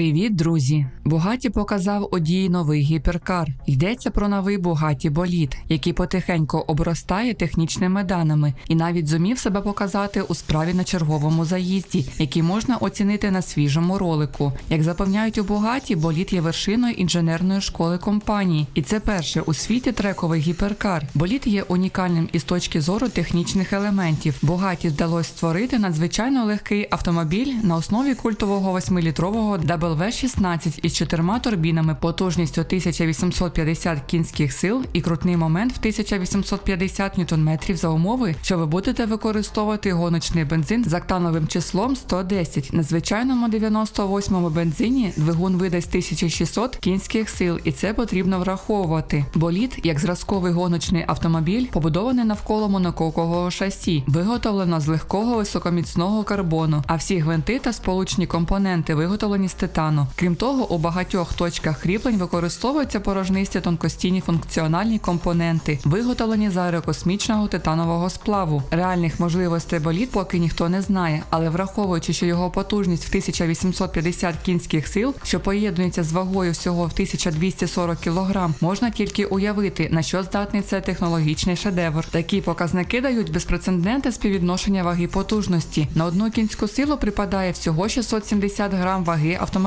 Привіт, друзі! Бугаті показав одії новий гіперкар. Йдеться про новий Бугаті Боліт, який потихеньку обростає технічними даними і навіть зумів себе показати у справі на черговому заїзді, який можна оцінити на свіжому ролику. Як запевняють у Бугаті, боліт є вершиною інженерної школи компанії, і це перше у світі трековий гіперкар. Боліт є унікальним із точки зору технічних елементів. Бугаті вдалося створити надзвичайно легкий автомобіль на основі культового 8-літрового WV-16 із чотирма турбінами потужністю 1850 кінських сил і крутний момент в 1850 ньютон-метрів за умови, що ви будете використовувати гоночний бензин з октановим числом 110. На звичайному 98-му бензині двигун видасть 1600 кінських сил, і це потрібно враховувати. Боліт, як зразковий гоночний автомобіль, побудований навколо монококового шасі, виготовлено з легкого високоміцного карбону, а всі гвинти та сполучні компоненти виготовлені з титану. Крім того, у багатьох точках кріплень використовуються порожнисті тонкостійні функціональні компоненти, виготовлені з аерокосмічного титанового сплаву. Реальних можливостей боліт поки ніхто не знає, але враховуючи, що його потужність в 1850 кінських сил, що поєднується з вагою всього в 1240 кг, можна тільки уявити, на що здатний це технологічний шедевр. Такі показники дають безпрецедентне співвідношення ваги потужності. На одну кінську силу припадає всього 670 грам ваги автомобіля.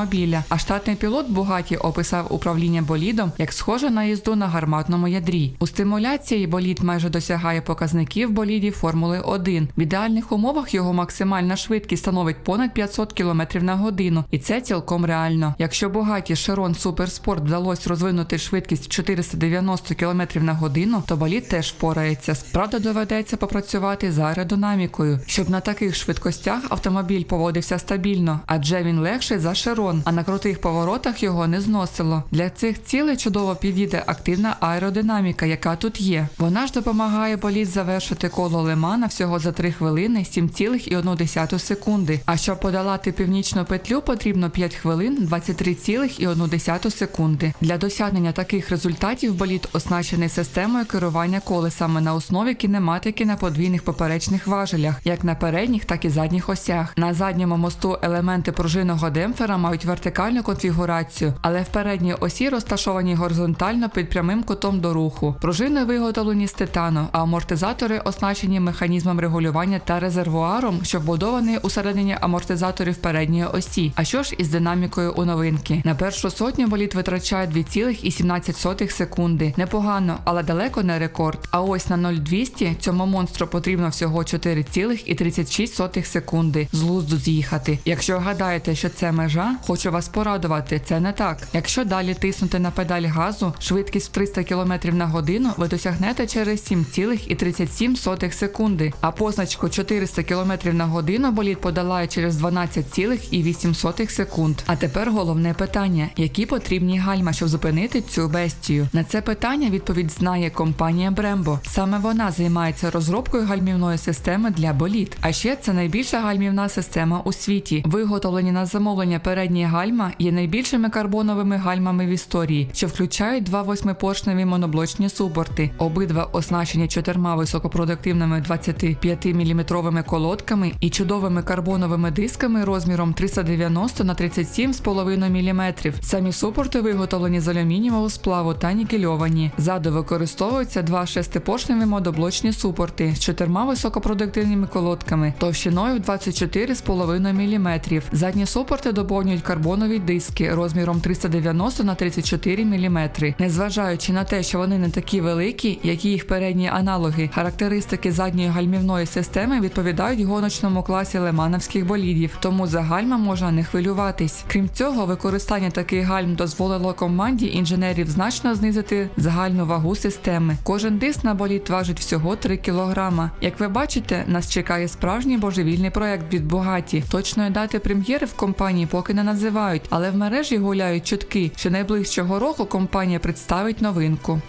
А штатний пілот Бугаті описав управління болідом як схоже на їзду на гарматному ядрі. У стимуляції болід майже досягає показників болідів Формули 1. В ідеальних умовах його максимальна швидкість становить понад 500 км на годину, і це цілком реально. Якщо Бугаті Шерон Суперспорт вдалося розвинути швидкість 490 км на годину, то болід теж впорається. Правда, доведеться попрацювати за аеродинамікою, щоб на таких швидкостях автомобіль поводився стабільно, адже він легший за Шерон, а на крутих поворотах його не зносило. Для цих цілей чудово підійде активна аеродинаміка, яка тут є. Вона ж допомагає болід завершити коло Лемана всього за 3 хвилини 7,1 секунди. А щоб подолати північну петлю, потрібно 5 хвилин 23,1 секунди. Для досягнення таких результатів болід оснащений системою керування колесами на основі кінематики на подвійних поперечних важелях, як на передніх, так і задніх осях. На задньому мосту елементи пружинного демпфера мають вертикальну конфігурацію, але в передній осі розташовані горизонтально під прямим кутом до руху. Пружини виготовлені з титану, а амортизатори оснащені механізмом регулювання та резервуаром, що вбудований у середині амортизаторів передньої осі. А що ж із динамікою у новинки? На першу сотню боліт витрачає 2,17 секунди. Непогано, але далеко не рекорд. А ось на 0,200 цьому монстру потрібно всього 4,36 секунди з лузду з'їхати. Якщо гадаєте, що це межа, хочу вас порадувати, це не так. Якщо далі тиснути на педаль газу, швидкість в 300 км на годину ви досягнете через 7,37 секунди, а позначку 400 км на годину боліт подолає через 12,8 секунд. А тепер головне питання: які потрібні гальма, щоб зупинити цю бестію? На це питання відповідь знає компанія Brembo. Саме вона займається розробкою гальмівної системи для боліт. А ще це найбільша гальмівна система у світі. Виготовлені на замовлення передні гальма є найбільшими карбоновими гальмами в історії, що включають два восьмипоршневі моноблочні супорти. Обидва оснащені чотирма високопродуктивними 25 мм колодками і чудовими карбоновими дисками розміром 390 на 37,5 мм. Самі супорти виготовлені з алюмінієвого сплаву та нікельовані. Ззаду використовуються два шестипоршневі модоблочні супорти з чотирма високопродуктивними колодками товщиною 24,5 мм. Задні супорти доповнюють карбонові диски розміром 390 на 34 мм. Незважаючи на те, що вони не такі великі, як і їх передні аналоги, характеристики задньої гальмівної системи відповідають гоночному класі лемановських болідів, тому за гальма можна не хвилюватись. Крім цього, використання таких гальм дозволило команді інженерів значно знизити загальну вагу системи. Кожен диск на болід важить всього 3 кг. Як ви бачите, нас чекає справжній божевільний проект від Бугаті. Точної дати прем'єри в компанії поки не називають, але в мережі гуляють чутки, що найближчого року компанія представить новинку.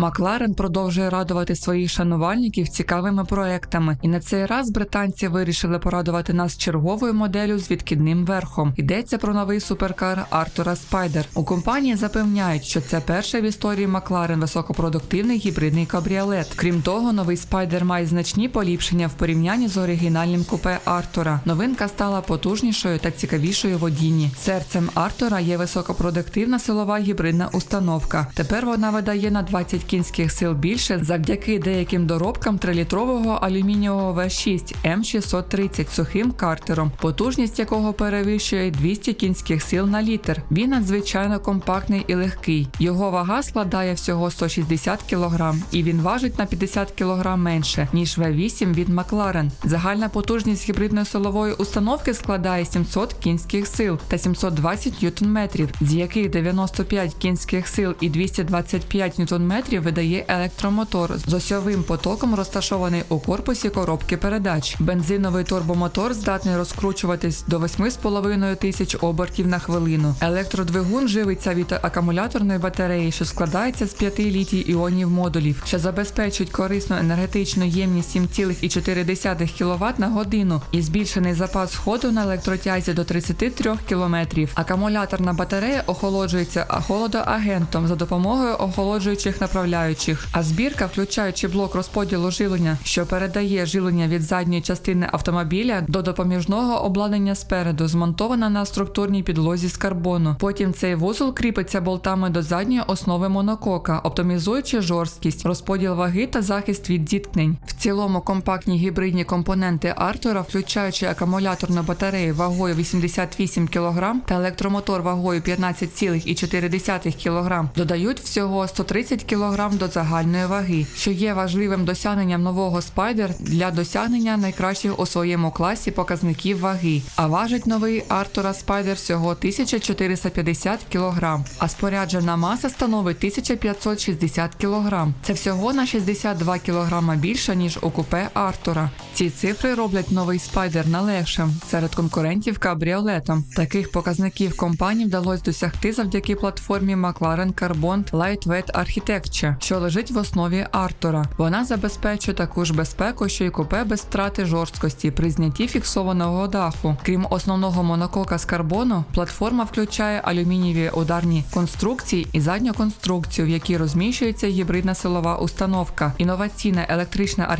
Макларен продовжує радувати своїх шанувальників цікавими проектами, і на цей раз британці вирішили порадувати нас черговою моделлю з відкидним верхом. Йдеться про новий суперкар Артура Спайдер. У компанії запевняють, що це перший в історії Макларен високопродуктивний гібридний кабріолет. Крім того, новий спайдер має значні поліпшення в порівнянні з оригінальним купе Артура. Новинка стала потужнішою та цікавішою водінні. Серцем Артура є високопродуктивна силова гібридна установка. Тепер вона видає на 20 кінських сил більше завдяки деяким доробкам 3-літрового алюмінієвого В6 М630 сухим картером, потужність якого перевищує 200 кінських сил на літр. Він надзвичайно компактний і легкий. Його вага складає всього 160 кг, і він важить на 50 кг менше ніж В8 від Макларен. Загальна потужність гібридної силової установки складає 700 кінських сил та 720 ньютон-метрів, з яких 95 кінських сил і 225 ньютон-метрів видає електромотор з осьовим потоком, розташований у корпусі коробки передач. Бензиновий турбомотор здатний розкручуватись до 8,5 тисяч обертів на хвилину. Електродвигун живиться від акумуляторної батареї, що складається з 5 літій іонів модулів, що забезпечують корисну енергетичну ємність 7,4 кВт на годину і збільшений запас ходу на електротязі до 33 км. Акумуляторна батарея охолоджується холодоагентом за допомогою охолоджуючих направляючих. А збірка, включаючи блок розподілу жилення, що передає жилення від задньої частини автомобіля до допоміжного обладнання спереду, змонтована на структурній підлозі з карбону. Потім цей вузол кріпиться болтами до задньої основи монокока, оптимізуючи жорсткість, розподіл ваги та захист від зіткнень. Цілому компактні гібридні компоненти Артура, включаючи акумуляторну батарею вагою 88 кг та електромотор вагою 15,4 кг, додають всього 130 кг до загальної ваги, що є важливим досягненням нового спайдер для досягнення найкращих у своєму класі показників ваги. А важить новий Артура Спайдер всього 1450 кг, а споряджена маса становить 1560 кг. Це всього на 62 кг більше ніж у купе Артура. Ці цифри роблять новий спайдер налегшим серед конкурентів кабріолетом. Таких показників компанії вдалося досягти завдяки платформі McLaren Carbon Lightweight Architecture, що лежить в основі Артура. Вона забезпечує таку ж безпеку, що й купе без втрати жорсткості при знятті фіксованого даху. Крім основного монокока з карбону, платформа включає алюмінієві ударні конструкції і задню конструкцію, в якій розміщується гібридна силова установка. Інноваційна електрична архітектура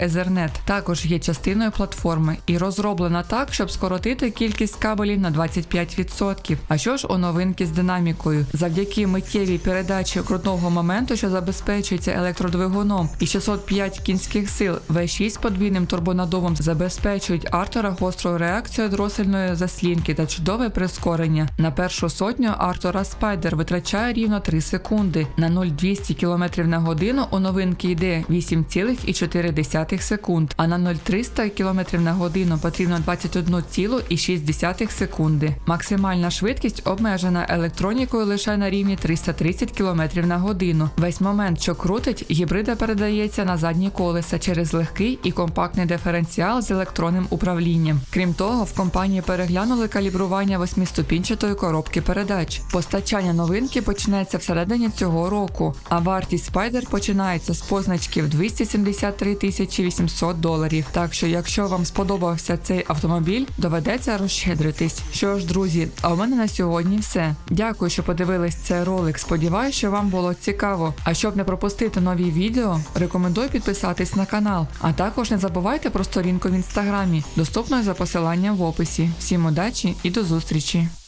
Ethernet також є частиною платформи і розроблена так, щоб скоротити кількість кабелів на 25%. А що ж у новинки з динамікою? Завдяки миттєвій передачі крутного моменту, що забезпечується електродвигуном, і 605 кінських сил V6 подвійним турбонадувом забезпечують Артура гостру реакцію дросельної заслінки та чудове прискорення. На першу сотню Артура Спайдер витрачає рівно 3 секунди. На 0,200 км на годину у новинки йде 8,4 0,4 секунд, а на 0300 км на годину потрібно 21,6 секунди. Максимальна швидкість обмежена електронікою лише на рівні 330 км на годину. Весь момент, що крутить, гібрида передається на задні колеса через легкий і компактний диференціал з електронним управлінням. Крім того, в компанії переглянули калібрування восьмиступінчатої коробки передач. Постачання новинки почнеться всередині цього року, а вартість Spider починається з позначків 270 3800 доларів. Так що, якщо вам сподобався цей автомобіль, доведеться розщедритись. Що ж, друзі, а у мене на сьогодні все. Дякую, що подивились цей ролик. Сподіваюся, що вам було цікаво. А щоб не пропустити нові відео, рекомендую підписатись на канал. А також не забувайте про сторінку в інстаграмі, доступної за посиланням в описі. Всім удачі і до зустрічі!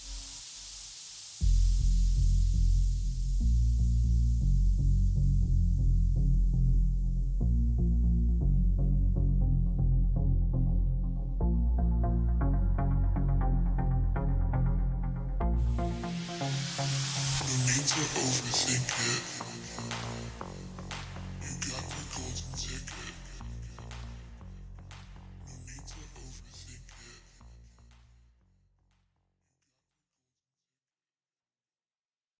people overthink it.